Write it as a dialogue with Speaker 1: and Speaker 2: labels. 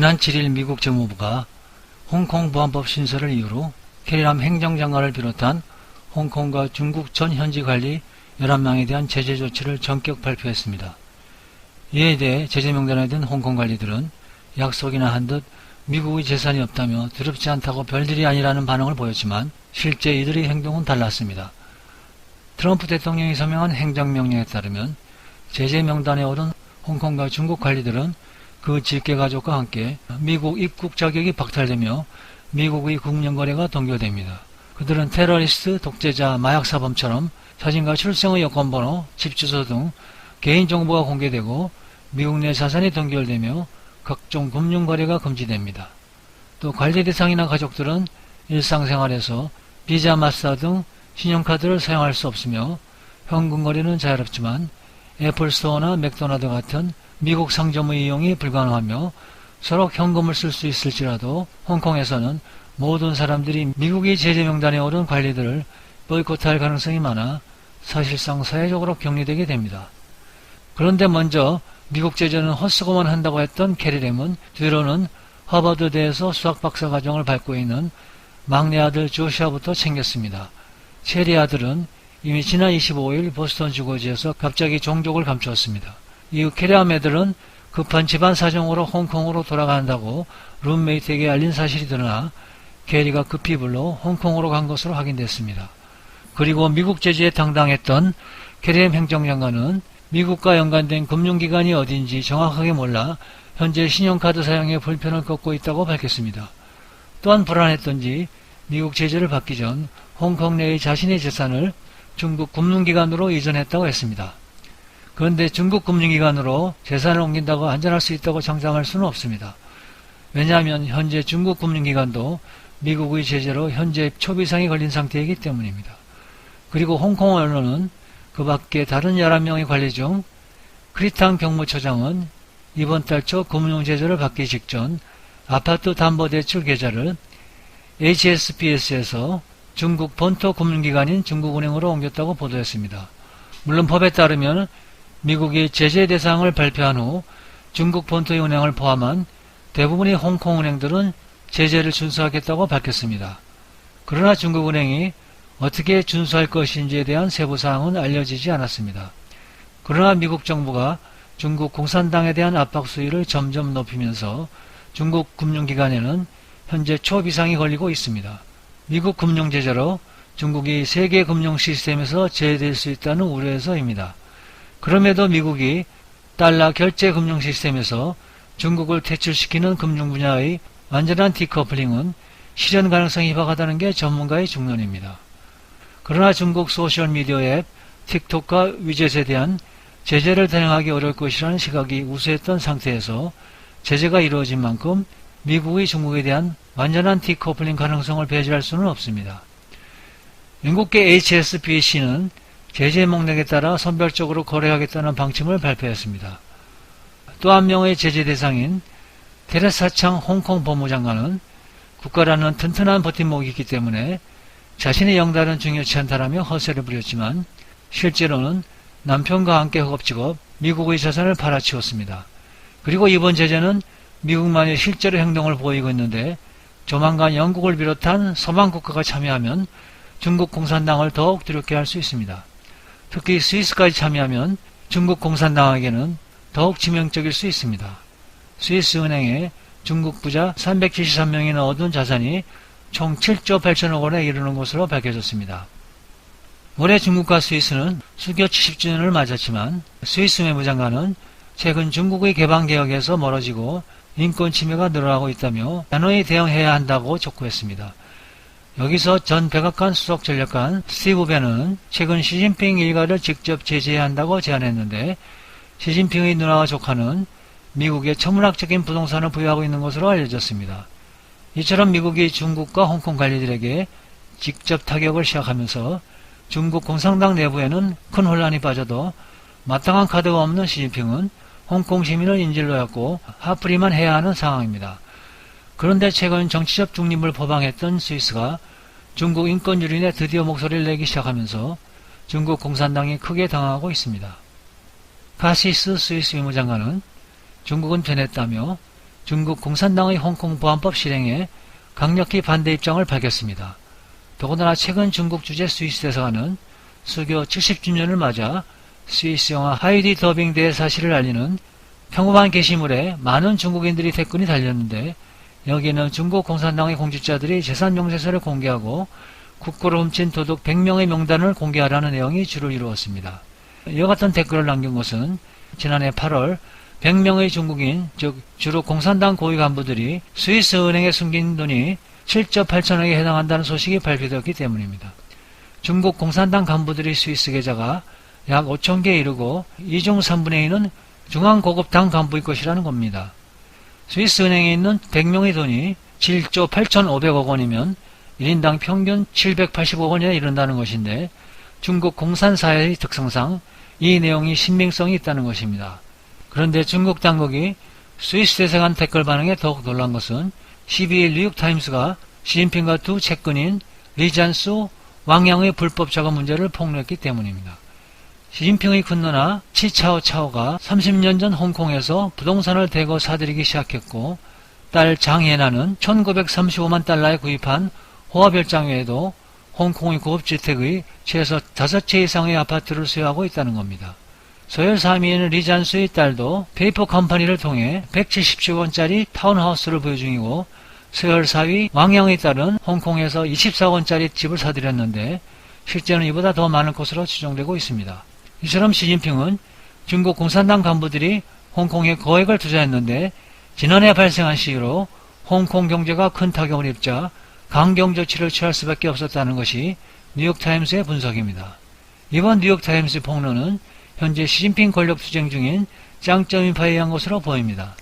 Speaker 1: 지난 7일 미국 정무부가 홍콩 보안법 신설을 이유로 캐리람 행정장관을 비롯한 홍콩과 중국 전 현지 관리 11명에 대한 제재 조치를 전격 발표했습니다. 이에 대해 제재 명단에 든 홍콩 관리들은 약속이나 한 듯 미국의 재산이 없다며 두렵지 않다고 별일이 아니라는 반응을 보였지만 실제 이들의 행동은 달랐습니다. 트럼프 대통령이 서명한 행정명령에 따르면 제재 명단에 오른 홍콩과 중국 관리들은 그 직계 가족과 함께 미국 입국 자격이 박탈되며 미국의 국영거래가 동결됩니다. 그들은 테러리스트, 독재자, 마약사범처럼 사진과 출생의 여권번호, 집주소 등 개인정보가 공개되고 미국 내 자산이 동결되며 각종 금융거래가 금지됩니다. 또 관리 대상이나 가족들은 일상생활에서 비자, 마스터 등 신용카드를 사용할 수 없으며 현금 거래는 자유롭지만 애플스토어나 맥도나드 같은 미국 상점의 이용이 불가능하며 서로 현금을 쓸 수 있을지라도 홍콩에서는 모든 사람들이 미국의 제재 명단에 오른 관리들을 보이콧할 가능성이 많아 사실상 사회적으로 격리되게 됩니다. 그런데 먼저 미국 제재는 헛수고만 한다고 했던 캐리램은 뒤로는 하버드대에서 수학 박사 과정을 밟고 있는 막내 아들 조시아부터 챙겼습니다. 체리 아들은 이미 지난 25일 보스턴 주거지에서 갑자기 종족을 감추었습니다. 이후 캐리암 애들은 급한 집안 사정으로 홍콩으로 돌아간다고 룸메이트에게 알린 사실이 드러나 캐리가 급히 불러 홍콩으로 간 것으로 확인됐습니다. 그리고 미국 제재에 당당했던 캐리엠 행정장관은 미국과 연관된 금융기관이 어딘지 정확하게 몰라 현재 신용카드 사용에 불편을 겪고 있다고 밝혔습니다. 또한 불안했던지 미국 제재를 받기 전 홍콩 내의 자신의 재산을 중국 금융기관으로 이전했다고 했습니다. 그런데 중국 금융기관으로 재산을 옮긴다고 안전할 수 있다고 장담할 수는 없습니다. 왜냐하면 현재 중국 금융기관도 미국의 제재로 현재 초비상이 걸린 상태이기 때문입니다. 그리고 홍콩 언론은 그 밖에 다른 11명의 관리 중 크리탕 경무처장은 이번 달 초 금융제재를 받기 직전 아파트 담보대출 계좌를 HSBS에서 중국 본토 금융기관인 중국은행으로 옮겼다고 보도했습니다. 물론 법에 따르면 미국이 제재 대상을 발표한 후 중국 본토의 은행을 포함한 대부분의 홍콩 은행들은 제재를 준수하겠다고 밝혔습니다. 그러나 중국은행이 어떻게 준수할 것인지에 대한 세부 사항은 알려지지 않았습니다. 그러나 미국 정부가 중국 공산당에 대한 압박 수위를 점점 높이면서 중국 금융기관에는 현재 초비상이 걸리고 있습니다. 미국 금융제재로 중국이 세계 금융 시스템에서 제외될 수 있다는 우려에서입니다. 그럼에도 미국이 달러 결제 금융 시스템에서 중국을 퇴출시키는 금융 분야의 완전한 디커플링은 실현 가능성이 희박하다는 게 전문가의 중론입니다. 그러나 중국 소셜미디어 앱 틱톡과 위젯에 대한 제재를 단행하기 어려울 것이라는 시각이 우세했던 상태에서 제재가 이루어진 만큼 미국의 중국에 대한 완전한 디커플링 가능성을 배제할 수는 없습니다. 영국계 HSBC는 제재 목록에 따라 선별적으로 거래하겠다는 방침을 발표했습니다. 또 한 명의 제재 대상인 테레사 창 홍콩 법무장관은 국가라는 튼튼한 버팀목이 있기 때문에 자신의 영달은 중요치 않다라며 허세를 부렸지만 실제로는 남편과 함께 허겁지겁 미국의 자산을 팔아치웠습니다. 그리고 이번 제재는 미국만이 실제로 행동을 보이고 있는데 조만간 영국을 비롯한 서방 국가가 참여하면 중국 공산당을 더욱 두렵게 할 수 있습니다. 특히 스위스까지 참여하면 중국 공산당에게는 더욱 치명적일 수 있습니다. 스위스 은행에 중국 부자 373명이 넣어둔 자산이 총 7조 8천억 원에 이르는 것으로 밝혀졌습니다. 올해 중국과 스위스는 수교 70주년을 맞았지만 스위스 외무장관은 최근 중국의 개방개혁에서 멀어지고 인권 침해가 늘어나고 있다며 단호히 대응해야 한다고 촉구했습니다. 여기서 전 백악관 수석 전략관 스티브 벤은 최근 시진핑 일가를 직접 제재해야 한다고 제안했는데 시진핑의 누나와 조카는 미국에 천문학적인 부동산을 부여하고 있는 것으로 알려졌습니다. 이처럼 미국이 중국과 홍콩 관리들에게 직접 타격을 시작하면서 중국 공산당 내부에는 큰 혼란이 빠져도 마땅한 카드가 없는 시진핑은 홍콩 시민을 인질로였고 하프리만 해야 하는 상황입니다. 그런데 최근 정치적 중립을 포방했던 스위스가 중국 인권 유린에 드디어 목소리를 내기 시작하면서 중국 공산당이 크게 당하고 있습니다. 카시스 스위스 외무장관은 중국은 변했다며 중국 공산당의 홍콩 보안법 실행에 강력히 반대 입장을 밝혔습니다. 더군다나 최근 중국 주재 스위스 대사관은 수교 70주년을 맞아 스위스 영화 하이디 더빙대의 사실을 알리는 평범한 게시물에 많은 중국인들이 댓글이 달렸는데 여기에는 중국 공산당의 공직자들이 재산 명세서를 공개하고 국고를 훔친 도둑 100명의 명단을 공개하라는 내용이 주를 이루었습니다. 이와 같은 댓글을 남긴 것은 지난해 8월 100명의 중국인, 즉 주로 공산당 고위 간부들이 스위스 은행에 숨긴 돈이 7조 8천억에 해당한다는 소식이 발표되었기 때문입니다. 중국 공산당 간부들의 스위스 계좌가 약 5천 개에 이르고 이중 3분의 2는 중앙고급당 간부의 것이라는 겁니다. 스위스 은행에 있는 100명의 돈이 7조 8,500억 원이면 1인당 평균 780억 원에 이른다는 것인데 중국 공산사회의 특성상 이 내용이 신빙성이 있다는 것입니다. 그런데 중국 당국이 스위스 대사관 댓글 반응에 더욱 놀란 것은 12일 뉴욕타임스가 시진핑과 두 채권인 리잔수 왕양의 불법 자금 문제를 폭로했기 때문입니다. 시진핑의 큰 누나 치차오 차오가 30년 전 홍콩에서 부동산을 대거 사들이기 시작했고 딸 장혜나는 1935만 달러에 구입한 호화별장 외에도 홍콩의 고급주택의 최소 5채 이상의 아파트를 소유하고 있다는 겁니다. 서열 3위에는 리잔수의 딸도 페이퍼 컴퍼니를 통해 170조 원짜리 타운하우스를 보유 중이고 서열 4위 왕양의 딸은 홍콩에서 24억 원짜리 집을 사들였는데 실제는 이보다 더 많을 것으로 추정되고 있습니다. 이처럼 시진핑은 중국 공산당 간부들이 홍콩에 거액을 투자했는데 지난해 발생한 시기로 홍콩 경제가 큰 타격을 입자 강경 조치를 취할 수밖에 없었다는 것이 뉴욕타임스의 분석입니다. 이번 뉴욕타임스 폭로는 현재 시진핑 권력 투쟁 중인 짱점인파에 의한 것으로 보입니다.